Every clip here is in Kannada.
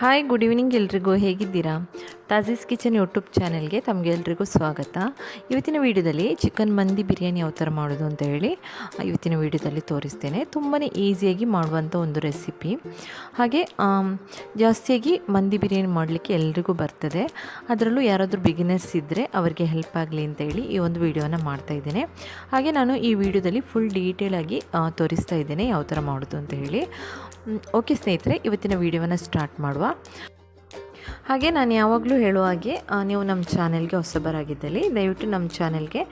ಹಾಯ್ ಗುಡ್ ಈವ್ನಿಂಗ್ ಎಲ್ರಿಗೂ. ಹೇಗಿದ್ದೀರಾ? ತಾಜೀಸ್ ಕಿಚನ್ ಯೂಟ್ಯೂಬ್ ಚಾನೆಲ್ಗೆ ತಮಗೆಲ್ರಿಗೂ ಸ್ವಾಗತ. ಇವತ್ತಿನ ವಿಡಿಯೋದಲ್ಲಿ ಚಿಕನ್ ಮಂದಿ ಬಿರಿಯಾನಿ ಯಾವ ಥರ ಮಾಡೋದು ಅಂತ ಹೇಳಿ ಇವತ್ತಿನ ವಿಡಿಯೋದಲ್ಲಿ ತೋರಿಸ್ತೇನೆ. ತುಂಬಾ ಈಸಿಯಾಗಿ ಮಾಡುವಂಥ ಒಂದು ರೆಸಿಪಿ. ಹಾಗೆ ಜಾಸ್ತಿಯಾಗಿ ಮಂದಿ ಬಿರಿಯಾನಿ ಮಾಡಲಿಕ್ಕೆ ಎಲ್ರಿಗೂ ಬರ್ತದೆ. ಅದರಲ್ಲೂ ಯಾರಾದರೂ ಬಿಗಿನರ್ಸ್ ಇದ್ದರೆ ಅವರಿಗೆ ಹೆಲ್ಪ್ ಆಗಲಿ ಅಂತ ಹೇಳಿ ಈ ಒಂದು ವಿಡಿಯೋನ ಮಾಡ್ತಾ ಇದ್ದೇನೆ. ಹಾಗೆ ನಾನು ಈ ವಿಡಿಯೋದಲ್ಲಿ ಫುಲ್ ಡೀಟೇಲಾಗಿ ತೋರಿಸ್ತಾ ಇದ್ದೇನೆ ಯಾವ ಥರ ಮಾಡೋದು ಅಂತ ಹೇಳಿ. ಓಕೆ ಸ್ನೇಹಿತರೆ, ಇವತ್ತಿನ ವಿಡಿಯೋನ ಸ್ಟಾರ್ಟ್ ಮಾಡುವ. ಹಾಗೆ ನಾನು ಯಾವಾಗಲೂ ಹೇಳುವ ಹಾಗೆ ನೀವು ನಮ್ಮ ಚಾನೆಲ್ಗೆ ಹೊಸಬರಾಗಿದ್ದಲ್ಲಿ, ದಯವಿಟ್ಟು ನಮ್ಮ ಚಾನೆಲ್ಗೆ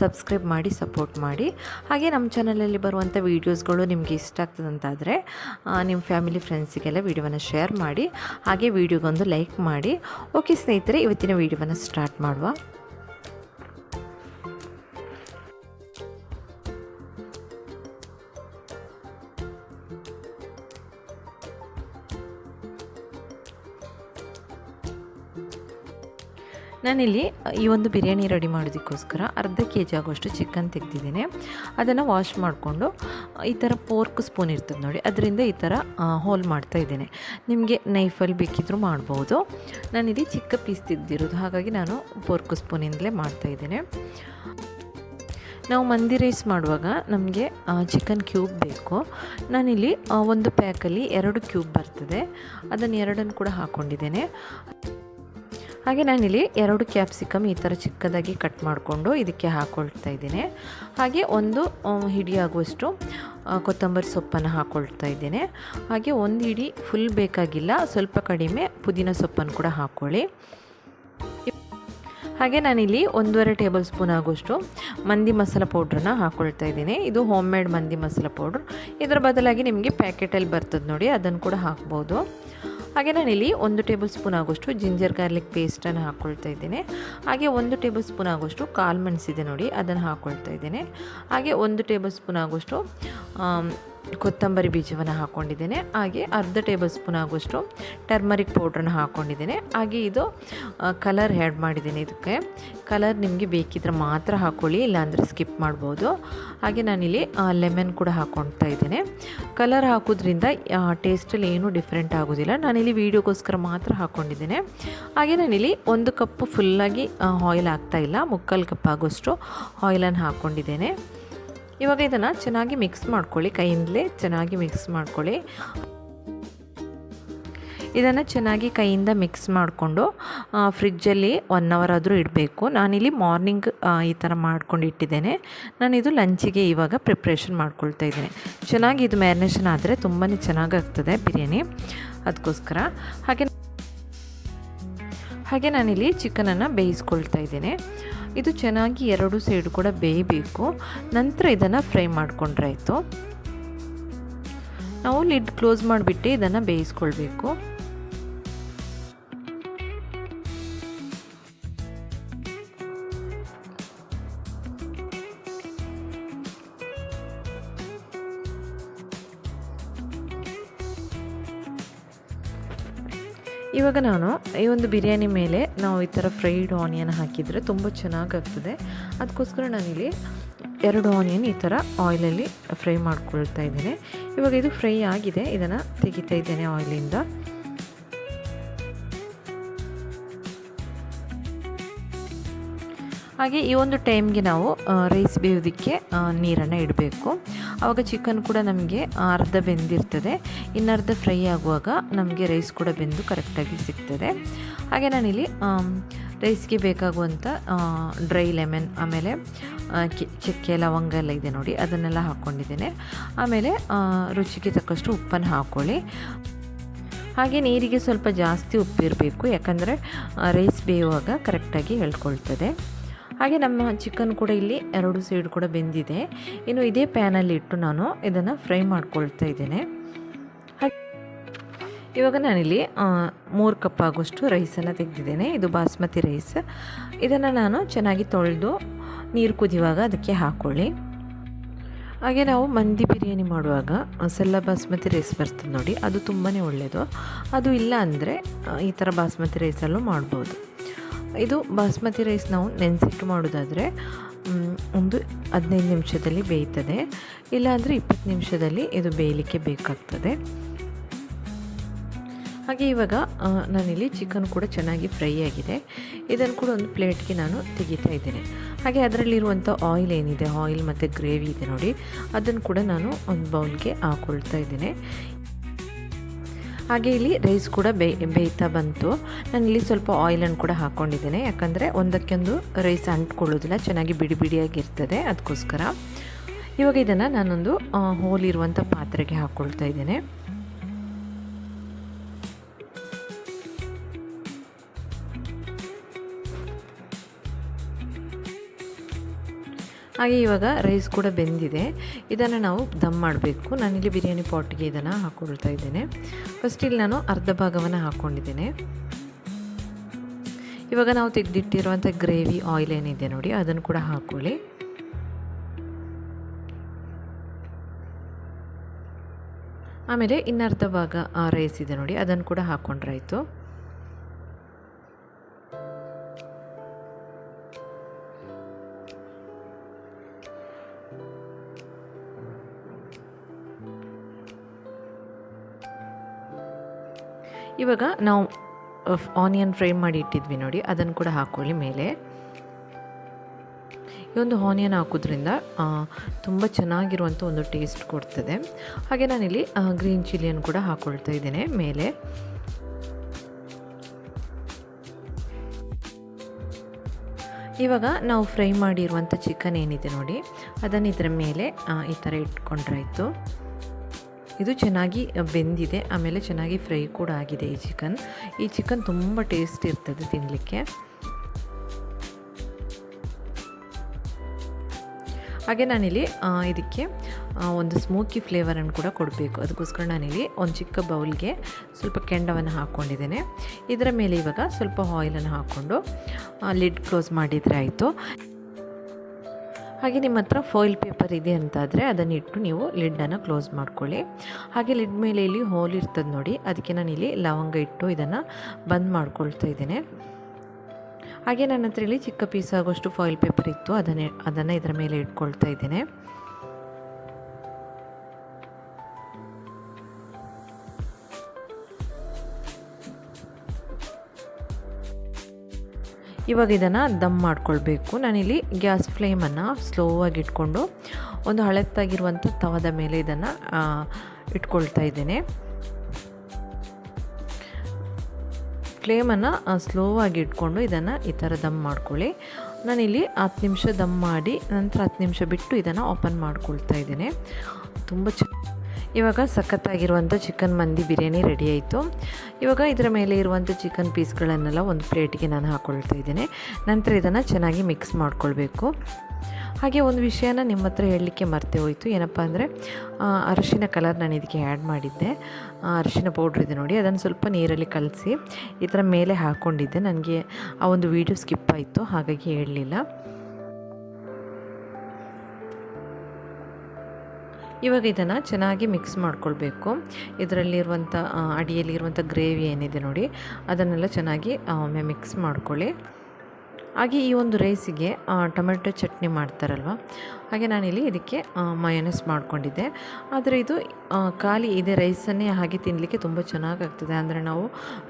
ಸಬ್ಸ್ಕ್ರೈಬ್ ಮಾಡಿ, ಸಪೋರ್ಟ್ ಮಾಡಿ. ಹಾಗೆ ನಮ್ಮ ಚಾನಲಲ್ಲಿ ಬರುವಂಥ ವೀಡಿಯೋಸ್ಗಳು ನಿಮಗೆ ಇಷ್ಟ ಆಗ್ತದಂತಾದರೆ ನಿಮ್ಮ ಫ್ಯಾಮಿಲಿ ಫ್ರೆಂಡ್ಸಿಗೆಲ್ಲ ವೀಡಿಯೋವನ್ನು ಶೇರ್ ಮಾಡಿ, ಹಾಗೆ ವೀಡಿಯೋಗೊಂದು ಲೈಕ್ ಮಾಡಿ. ಓಕೆ ಸ್ನೇಹಿತರೆ, ಇವತ್ತಿನ ವೀಡಿಯೋವನ್ನು ಸ್ಟಾರ್ಟ್ ಮಾಡುವ. ನಾನಿಲ್ಲಿ ಈ ಒಂದು ಬಿರಿಯಾನಿ ರೆಡಿ ಮಾಡೋದಕ್ಕೋಸ್ಕರ ಅರ್ಧ ಕೆ ಜಿ ಆಗೋಷ್ಟು ಚಿಕನ್ ತೆಗೆದಿದ್ದೇನೆ. ಅದನ್ನು ವಾಶ್ ಮಾಡಿಕೊಂಡು, ಈ ಥರ ಪೋರ್ಕ್ ಸ್ಪೂನ್ ಇರ್ತದೆ ನೋಡಿ, ಅದರಿಂದ ಈ ಥರ ಹೋಲ್ ಮಾಡ್ತಾ ಇದ್ದೇನೆ. ನಿಮಗೆ ನೈಫಲ್ಲಿ ಬೇಕಿದ್ದರೂ ಮಾಡ್ಬೋದು. ನಾನಿಲ್ಲಿ ಚಿಕ್ಕ ಪೀಸ್ ತೆಗೆದಿರೋದು, ಹಾಗಾಗಿ ನಾನು ಪೋರ್ಕ್ ಸ್ಪೂನಿಂದಲೇ ಮಾಡ್ತಾ ಇದ್ದೇನೆ. ನಾವು ಮಂದಿ ರೈಸ್ ಮಾಡುವಾಗ ನಮಗೆ ಚಿಕನ್ ಕ್ಯೂಬ್ ಬೇಕು. ನಾನಿಲ್ಲಿ ಒಂದು ಪ್ಯಾಕಲ್ಲಿ ಎರಡು ಕ್ಯೂಬ್ ಬರ್ತದೆ. ಅದನ್ನು ಎರಡನ್ನು ಕೂಡ ಹಾಕ್ಕೊಂಡಿದ್ದೇನೆ ಹಾಗೆ ನಾನಿಲ್ಲಿ ಎರಡು ಕ್ಯಾಪ್ಸಿಕಮ್ ಈ ಥರ ಚಿಕ್ಕದಾಗಿ ಕಟ್ ಮಾಡಿಕೊಂಡು ಇದಕ್ಕೆ ಹಾಕ್ಕೊಳ್ತಾ ಇದ್ದೀನಿ. ಹಾಗೆ ಒಂದು ಹಿಡಿಯಾಗುವಷ್ಟು ಕೊತ್ತಂಬರಿ ಸೊಪ್ಪನ್ನು ಹಾಕ್ಕೊಳ್ತಾ ಇದ್ದೇನೆ. ಹಾಗೆ ಒಂದು ಹಿಡಿ ಫುಲ್ ಬೇಕಾಗಿಲ್ಲ, ಸ್ವಲ್ಪ ಕಡಿಮೆ ಪುದೀನ ಸೊಪ್ಪನ್ನು ಕೂಡ ಹಾಕ್ಕೊಳ್ಳಿ ಹಾಗೆ ನಾನಿಲ್ಲಿ ಒಂದೂವರೆ ಟೇಬಲ್ ಸ್ಪೂನ್ ಆಗುವಷ್ಟು ಮಂದಿ ಮಸಾಲ ಪೌಡ್ರನ್ನ ಹಾಕ್ಕೊಳ್ತಾ ಇದ್ದೀನಿ. ಇದು ಹೋಮ್ ಮೇಡ್ ಮಂದಿ ಮಸಾಲ ಪೌಡ್ರ್. ಇದರ ಬದಲಾಗಿ ನಿಮಗೆ ಪ್ಯಾಕೆಟಲ್ಲಿ ಬರ್ತದೆ ನೋಡಿ, ಅದನ್ನು ಕೂಡ ಹಾಕ್ಬೋದು. ಹಾಗೆ ನಾನಿಲ್ಲಿ ಒಂದು ಟೇಬಲ್ ಸ್ಪೂನ್ ಆಗೋಷ್ಟು ಜಿಂಜರ್ ಗಾರ್ಲಿಕ್ ಪೇಸ್ಟನ್ನು ಹಾಕ್ಕೊಳ್ತಾ ಇದ್ದೇನೆ. ಹಾಗೆ ಒಂದು ಟೇಬಲ್ ಸ್ಪೂನ್ ಆಗೋಷ್ಟು ಕಾಳು ಮೆಣಸಿದೆ ನೋಡಿ, ಅದನ್ನು ಹಾಕ್ಕೊಳ್ತಾ ಇದ್ದೇನೆ. ಹಾಗೆ ಒಂದು ಟೇಬಲ್ ಸ್ಪೂನ್ ಆಗೋಷ್ಟು ಕೊತ್ತಂಬರಿ ಬೀಜವನ್ನು ಹಾಕ್ಕೊಂಡಿದ್ದೇನೆ ಹಾಗೆ ಅರ್ಧ ಟೇಬಲ್ ಸ್ಪೂನ್ ಆಗುವಷ್ಟು ಟರ್ಮರಿಕ್ ಪೌಡ್ರನ್ನ ಹಾಕ್ಕೊಂಡಿದ್ದೇನೆ ಹಾಗೆ ಇದು ಕಲರ್ ಆ್ಯಡ್ ಮಾಡಿದ್ದೀನಿ ಇದಕ್ಕೆ. ಕಲರ್ ನಿಮಗೆ ಬೇಕಿದ್ರೆ ಮಾತ್ರ ಹಾಕ್ಕೊಳ್ಳಿ ಇಲ್ಲಾಂದರೆ ಸ್ಕಿಪ್ ಮಾಡ್ಬೋದು. ಹಾಗೆ ನಾನಿಲ್ಲಿ ಲೆಮನ್ ಕೂಡ ಹಾಕ್ಕೊಳ್ತಾ ಇದ್ದೇನೆ. ಕಲರ್ ಹಾಕೋದ್ರಿಂದ ಟೇಸ್ಟಲ್ಲಿ ಏನೂ ಡಿಫ್ರೆಂಟ್ ಆಗೋದಿಲ್ಲ. ನಾನಿಲ್ಲಿ ವೀಡಿಯೋಗೋಸ್ಕರ ಮಾತ್ರ ಹಾಕ್ಕೊಂಡಿದ್ದೇನೆ ಹಾಗೆ ನಾನಿಲ್ಲಿ ಒಂದು ಕಪ್ಪು ಫುಲ್ಲಾಗಿ ಆಯಿಲ್ ಇಲ್ಲ. ಮುಕ್ಕಾಲು ಕಪ್ ಆಗೋಷ್ಟು ಆಯಿಲನ್ನು ಹಾಕ್ಕೊಂಡಿದ್ದೇನೆ ಇವಾಗ ಇದನ್ನು ಚೆನ್ನಾಗಿ ಮಿಕ್ಸ್ ಮಾಡ್ಕೊಳ್ಳಿ. ಕೈಯಿಂದಲೇ ಚೆನ್ನಾಗಿ ಮಿಕ್ಸ್ ಮಾಡ್ಕೊಳ್ಳಿ. ಇದನ್ನು ಚೆನ್ನಾಗಿ ಕೈಯಿಂದ ಮಿಕ್ಸ್ ಮಾಡಿಕೊಂಡು ಫ್ರಿಜ್ಜಲ್ಲಿ ಒನ್ ಅವರ್ ಆದರೂ ಇಡಬೇಕು. ನಾನಿಲ್ಲಿ ಮಾರ್ನಿಂಗ್ ಈ ಥರ ಮಾಡ್ಕೊಂಡು ಇಟ್ಟಿದ್ದೇನೆ. ನಾನಿದು ಲಂಚಿಗೆ ಇವಾಗ ಪ್ರಿಪ್ರೇಷನ್ ಮಾಡ್ಕೊಳ್ತಾ ಇದ್ದೇನೆ. ಚೆನ್ನಾಗಿ ಇದು ಮ್ಯಾರಿನೇಷನ್ ಆದರೆ ತುಂಬಾ ಚೆನ್ನಾಗಾಗ್ತದೆ ಬಿರಿಯಾನಿ. ಅದಕ್ಕೋಸ್ಕರ ಹಾಗೆ ಹಾಗೆ ನಾನಿಲ್ಲಿ ಚಿಕನನ್ನು ಬೇಯಿಸ್ಕೊಳ್ತಾ ಇದ್ದೇನೆ. ಇದು ಚೆನ್ನಾಗಿ ಎರಡು ಸೈಡು ಕೂಡ ಬೇಯಬೇಕು. ನಂತರ ಇದನ್ನು ಫ್ರೈ ಮಾಡಿಕೊಂಡ್ರೆ ಆಯಿತು. ನಾವು ಲಿಡ್ ಕ್ಲೋಸ್ ಮಾಡಿಬಿಟ್ಟು ಇದನ್ನು ಬೇಯಿಸ್ಕೊಳ್ಬೇಕು. ಇವಾಗ ನಾನು ಈ ಒಂದು ಬಿರಿಯಾನಿ ಮೇಲೆ ನಾವು ಈ ಥರ ಫ್ರೈಡ್ ಆನಿಯನ್ ಹಾಕಿದರೆ ತುಂಬ ಚೆನ್ನಾಗಾಗ್ತದೆ. ಅದಕ್ಕೋಸ್ಕರ ನಾನಿಲ್ಲಿ ಎರಡು ಆನಿಯನ್ ಈ ಥರ ಆಯಿಲಲ್ಲಿ ಫ್ರೈ ಮಾಡ್ಕೊಳ್ತಾ ಇದ್ದೇನೆ. ಇವಾಗ ಇದು ಫ್ರೈ ಆಗಿದೆ. ಇದನ್ನು ತೆಗಿತಾ ಇದ್ದೇನೆ ಆಯಿಲಿಂದ. ಹಾಗೆ ಈ ಒಂದು ಟೈಮ್ಗೆ ನಾವು ರೈಸ್ ಬೇಯೋದಕ್ಕೆ ನೀರನ್ನು ಇಡಬೇಕು. ಆವಾಗ ಚಿಕನ್ ಕೂಡ ನಮಗೆ ಅರ್ಧ ಬೆಂದಿರ್ತದೆ. ಇನ್ನರ್ಧ ಫ್ರೈ ಆಗುವಾಗ ನಮಗೆ ರೈಸ್ ಕೂಡ ಬೆಂದು ಕರೆಕ್ಟಾಗಿ ಸಿಗ್ತದೆ. ಹಾಗೆ ನಾನಿಲ್ಲಿ ರೈಸ್ಗೆ ಬೇಕಾಗುವಂಥ ಡ್ರೈ ಲೆಮನ್ ಆಮೇಲೆ ಚಕ್ಕೆ, ಲವಂಗ ಎಲ್ಲ ಇದೆ ನೋಡಿ, ಅದನ್ನೆಲ್ಲ ಹಾಕ್ಕೊಂಡಿದ್ದೇನೆ ಆಮೇಲೆ ರುಚಿಗೆ ತಕ್ಕಷ್ಟು ಉಪ್ಪನ್ನು ಹಾಕ್ಕೊಳ್ಳಿ ಹಾಗೆ ನೀರಿಗೆ ಸ್ವಲ್ಪ ಜಾಸ್ತಿ ಉಪ್ಪಿರಬೇಕು, ಯಾಕಂದರೆ ರೈಸ್ ಬೇಯುವಾಗ ಕರೆಕ್ಟಾಗಿ ಹೇಳ್ಕೊಳ್ತದೆ. ಹಾಗೆ ನಮ್ಮ ಚಿಕನ್ ಕೂಡ ಇಲ್ಲಿ ಎರಡು ಸೈಡ್ ಕೂಡ ಬೆಂದಿದೆ. ಇನ್ನು ಇದೇ ಪ್ಯಾನಲ್ಲಿ ಇಟ್ಟು ನಾನು ಇದನ್ನು ಫ್ರೈ ಮಾಡ್ಕೊಳ್ತಾ ಇದ್ದೇನೆ. ಇವಾಗ ನಾನಿಲ್ಲಿ ಮೂರು ಕಪ್ ಆಗೋಷ್ಟು ರೈಸನ್ನು ತೆಗೆದಿದ್ದೇನೆ. ಇದು ಬಾಸ್ಮತಿ ರೈಸ್ ಇದನ್ನು ನಾನು ಚೆನ್ನಾಗಿ ತೊಳೆದು ನೀರು ಕುದಿಯುವಾಗ ಅದಕ್ಕೆ ಹಾಕ್ಕೊಳ್ಳಿ ಹಾಗೆ ನಾವು ಮಂದಿ ಬಿರಿಯಾನಿ ಮಾಡುವಾಗ ಸೆಲ್ಲ ಬಾಸ್ಮತಿ ರೈಸ್ ಬರ್ತದೆ ನೋಡಿ, ಅದು ತುಂಬಾ ಒಳ್ಳೆಯದು ಅದು ಇಲ್ಲ ಅಂದರೆ ಈ ಥರ ಬಾಸ್ಮತಿ ರೈಸಲ್ಲೂ ಮಾಡ್ಬೋದು. ಇದು ಬಾಸ್ಮತಿ ರೈಸ್ ನಾವು ನೆನೆಸಿಟ್ಟು ಮಾಡೋದಾದರೆ ಒಂದು ಹದಿನೈದು ನಿಮಿಷದಲ್ಲಿ ಬೇಯ್ತದೆ. ಇಲ್ಲಾಂದರೆ ಇಪ್ಪತ್ತು ನಿಮಿಷದಲ್ಲಿ ಇದು ಬೇಯಲಿಕ್ಕೆ ಬೇಕಾಗ್ತದೆ. ಹಾಗೆ ಇವಾಗ ನಾನಿಲ್ಲಿ ಚಿಕನ್ ಕೂಡ ಚೆನ್ನಾಗಿ ಫ್ರೈ ಆಗಿದೆ. ಇದನ್ನು ಕೂಡ ಒಂದು ಪ್ಲೇಟ್ಗೆ ನಾನು ತೆಗಿತಾ ಇದ್ದೇನೆ. ಹಾಗೆ ಅದರಲ್ಲಿರುವಂಥ ಆಯಿಲ್ ಏನಿದೆ, ಆಯಿಲ್ ಮತ್ತು ಗ್ರೇವಿ ಇದೆ ನೋಡಿ, ಅದನ್ನು ಕೂಡ ನಾನು ಒಂದು ಬೌಲ್ಗೆ ಹಾಕ್ಕೊಳ್ತಾ ಇದ್ದೇನೆ. ಹಾಗೆ ಇಲ್ಲಿ ರೈಸ್ ಕೂಡ ಬೇ, ಬೇಯ್ತಾ ಬಂತು. ನಾನು ಇಲ್ಲಿ ಸ್ವಲ್ಪ ಆಯಿಲನ್ನು ಕೂಡ ಹಾಕ್ಕೊಂಡಿದ್ದೇನೆ ಯಾಕಂದರೆ ಒಂದಕ್ಕೊಂದು ರೈಸ್ ಅಂಟ್ಕೊಳ್ಳೋದಿಲ್ಲ, ಚೆನ್ನಾಗಿ ಬಿಡಿ ಬಿಡಿಯಾಗಿರ್ತದೆ ಅದಕ್ಕೋಸ್ಕರ. ಇವಾಗ ಇದನ್ನು ನಾನೊಂದು ಹೋಲಿರುವಂಥ ಪಾತ್ರೆಗೆ ಹಾಕ್ಕೊಳ್ತಾ ಇದ್ದೇನೆ. ಹಾಗೆ ಇವಾಗ ರೈಸ್ ಕೂಡ ಬೆಂದಿದೆ. ಇದನ್ನು ನಾವು ದಮ್ ಮಾಡಬೇಕು. ನಾನಿಲ್ಲಿ ಬಿರಿಯಾನಿ ಪಾಟ್ಗೆ ಇದನ್ನು ಹಾಕ್ಕೊಳ್ತಾ ಇದ್ದೇನೆ. ಫಸ್ಟ್ ಇಲ್ಲಿ ನಾನು ಅರ್ಧ ಭಾಗವನ್ನು ಹಾಕ್ಕೊಂಡಿದ್ದೇನೆ ಇವಾಗ ನಾವು ತೆಗೆದಿಟ್ಟಿರುವಂಥ ಗ್ರೇವಿ ಆಯಿಲ್ ಏನಿದೆ ನೋಡಿ, ಅದನ್ನು ಕೂಡ ಹಾಕ್ಕೊಳ್ಳಿ ಆಮೇಲೆ ಇನ್ನರ್ಧ ಭಾಗ ರೈಸ್ ಇದೆ ನೋಡಿ, ಅದನ್ನು ಕೂಡ ಹಾಕ್ಕೊಂಡ್ರಾಯ್ತು ಇವಾಗ ನಾವು ಆನಿಯನ್ ಫ್ರೈ ಮಾಡಿ ಇಟ್ಟಿದ್ವಿ ನೋಡಿ, ಅದನ್ನು ಕೂಡ ಹಾಕ್ಕೊಳ್ಳಿ ಮೇಲೆ. ಈ ಒಂದು ಆನಿಯನ್ ಹಾಕೋದ್ರಿಂದ ತುಂಬ ಚೆನ್ನಾಗಿರುವಂಥ ಒಂದು ಟೇಸ್ಟ್ ಕೊಡ್ತದೆ. ಹಾಗೆ ನಾನಿಲ್ಲಿ ಗ್ರೀನ್ ಚಿಲ್ಲಿಯನ್ನು ಕೂಡ ಹಾಕ್ಕೊಳ್ತಾ ಇದ್ದೇನೆ ಮೇಲೆ. ಇವಾಗ ನಾವು ಫ್ರೈ ಮಾಡಿರುವಂಥ ಚಿಕನ್ ಏನಿದೆ ನೋಡಿ, ಅದನ್ನು ಇದರ ಮೇಲೆ ಈ ಥರ ಇಟ್ಕೊಂಡ್ರಾಯ್ತು ಇದು ಚೆನ್ನಾಗಿ ಬೆಂದಿದೆ. ಆಮೇಲೆ ಚೆನ್ನಾಗಿ ಫ್ರೈ ಕೂಡ ಆಗಿದೆ ಈ ಚಿಕನ್. ಈ ಚಿಕನ್ ತುಂಬ ಟೇಸ್ಟ್ ಇರ್ತದೆ ತಿನ್ನಲಿಕ್ಕೆ ಹಾಗೆ ನಾನಿಲ್ಲಿ ಇದಕ್ಕೆ ಒಂದು ಸ್ಮೋಕಿ ಫ್ಲೇವರನ್ನು ಕೂಡ ಕೊಡಬೇಕು. ಅದಕ್ಕೋಸ್ಕರ ನಾನಿಲ್ಲಿ ಒಂದು ಚಿಕ್ಕ ಬೌಲ್ಗೆ ಸ್ವಲ್ಪ ಕೆಂಡವನ್ನು ಹಾಕ್ಕೊಂಡಿದ್ದೇನೆ. ಇದರ ಮೇಲೆ ಇವಾಗ ಸ್ವಲ್ಪ ಆಯಿಲನ್ನು ಹಾಕ್ಕೊಂಡು ಲಿಡ್ ಕ್ಲೋಸ್ ಮಾಡಿದರೆ ಆಯಿತು. ಹಾಗೆ ನಿಮ್ಮ ಹತ್ರ ಫಾಯಿಲ್ ಪೇಪರ್ ಇದೆ ಅಂತಾದರೆ ಅದನ್ನು ಇಟ್ಟು ನೀವು ಲಿಡ್ಡನ್ನು ಕ್ಲೋಸ್ ಮಾಡ್ಕೊಳ್ಳಿ. ಹಾಗೆ ಲಿಡ್ ಮೇಲೆ ಇಲ್ಲಿ ಹೋಲ್ ಇರ್ತದೆ ನೋಡಿ, ಅದಕ್ಕೆ ನಾನು ಇಲ್ಲಿ ಲವಂಗ ಇಟ್ಟು ಇದನ್ನು ಬಂದ್ ಮಾಡ್ಕೊಳ್ತಾ ಇದ್ದೇನೆ. ಹಾಗೆ ನನ್ನ ಹತ್ರ ಇಲ್ಲಿ ಚಿಕ್ಕ ಪೀಸ್ ಆಗೋಷ್ಟು ಫಾಯಿಲ್ ಪೇಪರ್ ಇತ್ತು, ಅದನ್ನೇ, ಅದನ್ನು ಇದರ ಮೇಲೆ ಇಟ್ಕೊಳ್ತಾ ಇದ್ದೇನೆ. ಇವಾಗ ಇದನ್ನು ದಮ್ ಮಾಡ್ಕೊಳ್ಬೇಕು. ನಾನಿಲ್ಲಿ ಗ್ಯಾಸ್ ಫ್ಲೇಮನ್ನು ಸ್ಲೋವಾಗಿ ಇಟ್ಕೊಂಡು ಒಂದು ಹಳೆತ್ತಾಗಿರುವಂಥ ತವದ ಮೇಲೆ ಇದನ್ನು ಇಟ್ಕೊಳ್ತಾ ಇದ್ದೇನೆ. ಫ್ಲೇಮನ್ನು ಸ್ಲೋವಾಗಿ ಇಟ್ಕೊಂಡು ಇದನ್ನು ಈ ಥರ ದಮ್ ಮಾಡ್ಕೊಳ್ಳಿ. ನಾನಿಲ್ಲಿ ಹತ್ತು ನಿಮಿಷ ದಮ್ ಮಾಡಿ, ನಂತರ ಹತ್ತು ನಿಮಿಷ ಬಿಟ್ಟು ಇದನ್ನು ಓಪನ್ ಮಾಡ್ಕೊಳ್ತಾ ಇದ್ದೇನೆ. ತುಂಬ ಚ ಇವಾಗ ಸಖತ್ತಾಗಿರುವಂಥ ಚಿಕನ್ ಮಂದಿ ಬಿರಿಯಾನಿ ರೆಡಿ ಆಯಿತು. ಇವಾಗ ಇದರ ಮೇಲೆ ಇರುವಂಥ ಚಿಕನ್ ಪೀಸ್ಗಳನ್ನೆಲ್ಲ ಒಂದು ಪ್ಲೇಟ್ಗೆ ನಾನು ಹಾಕ್ಕೊಳ್ತಾ ಇದ್ದೇನೆ. ನಂತರ ಇದನ್ನು ಚೆನ್ನಾಗಿ ಮಿಕ್ಸ್ ಮಾಡ್ಕೊಳ್ಬೇಕು. ಹಾಗೆ ಒಂದು ವಿಷಯನ ನಿಮ್ಮ ಹತ್ರ ಹೇಳಲಿಕ್ಕೆ ಮರ್ತೆ ಹೋಯಿತು. ಏನಪ್ಪ ಅಂದರೆ ಅರಿಶಿನ ಕಲರ್ ನಾನು ಇದಕ್ಕೆ ಆ್ಯಡ್ ಮಾಡಿದ್ದೆ. ಅರಿಶಿನ ಪೌಡ್ರ್ ಇದೆ ನೋಡಿ, ಅದನ್ನು ಸ್ವಲ್ಪ ನೀರಲ್ಲಿ ಕಲಸಿ ಈ ಥರ ಮೇಲೆ ಹಾಕ್ಕೊಂಡಿದ್ದೆ ನನಗೆ ಆ ಒಂದು ವೀಡಿಯೋ ಸ್ಕಿಪ್ ಆಯಿತು, ಹಾಗಾಗಿ ಹೇಳಲಿಲ್ಲ. ಇವಾಗ ಇದನ್ನು ಚೆನ್ನಾಗಿ ಮಿಕ್ಸ್ ಮಾಡ್ಕೊಳ್ಬೇಕು. ಇದರಲ್ಲಿರುವಂಥ ಅಡಿಯಲ್ಲಿರುವಂಥ ಗ್ರೇವಿ ಏನಿದೆ ನೋಡಿ, ಅದನ್ನೆಲ್ಲ ಚೆನ್ನಾಗಿ ಒಮ್ಮೆ ಮಿಕ್ಸ್ ಮಾಡ್ಕೊಳ್ಳಿ. ಹಾಗೆ ಈ ಒಂದು ರೈಸಿಗೆ ಟೊಮೆಟೊ ಚಟ್ನಿ ಮಾಡ್ತಾರಲ್ವ, ಹಾಗೆ ನಾನಿಲ್ಲಿ ಇದಕ್ಕೆ ಮಯೋನಸ್ ಮಾಡ್ಕೊಂಡಿದ್ದೆ. ಆದರೆ ಇದು ಖಾಲಿ ಇದೆ ರೈಸನ್ನೇ ಹಾಗೆ ತಿನ್ನಲಿಕ್ಕೆ ತುಂಬ ಚೆನ್ನಾಗಾಗ್ತದೆ ಅಂದರೆ ನಾವು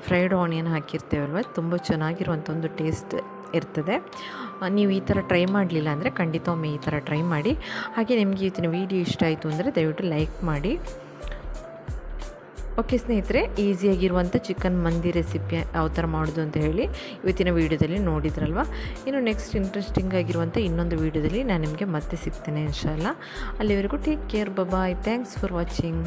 ಫ್ರೈಡ್ ಆನಿಯನ್ ಹಾಕಿರ್ತೇವಲ್ವ, ತುಂಬ ಚೆನ್ನಾಗಿರುವಂಥ ಒಂದು ಟೇಸ್ಟ್ ಇರ್ತದೆ. ನೀವು ಈ ಥರ ಟ್ರೈ ಮಾಡಲಿಲ್ಲ ಅಂದರೆ ಖಂಡಿತ ಒಮ್ಮೆ ಈ ಥರ ಟ್ರೈ ಮಾಡಿ. ಹಾಗೆ ನಿಮಗೆ ಇವತ್ತಿನ ವೀಡಿಯೋ ಇಷ್ಟ ಆಯಿತು ಅಂದರೆ ದಯವಿಟ್ಟು ಲೈಕ್ ಮಾಡಿ. ಓಕೆ ಸ್ನೇಹಿತರೆ ಈಸಿಯಾಗಿರುವಂಥ ಚಿಕನ್ ಮಂದಿ ರೆಸಿಪಿ ಯಾವ ಥರ ಮಾಡೋದು ಅಂತ ಹೇಳಿ ಇವತ್ತಿನ ವೀಡಿಯೋದಲ್ಲಿ ನೋಡಿದ್ರಲ್ವ? ಇನ್ನು ನೆಕ್ಸ್ಟ್ ಇಂಟ್ರೆಸ್ಟಿಂಗ್ ಆಗಿರುವಂಥ ಇನ್ನೊಂದು ವೀಡಿಯೋದಲ್ಲಿ ನಾನು ನಿಮಗೆ ಮತ್ತೆ ಸಿಗ್ತೇನೆ ಇನ್ಶಾಲ್ಲ ಅಲ್ಲಿವರೆಗೂ take care bye thanks for watching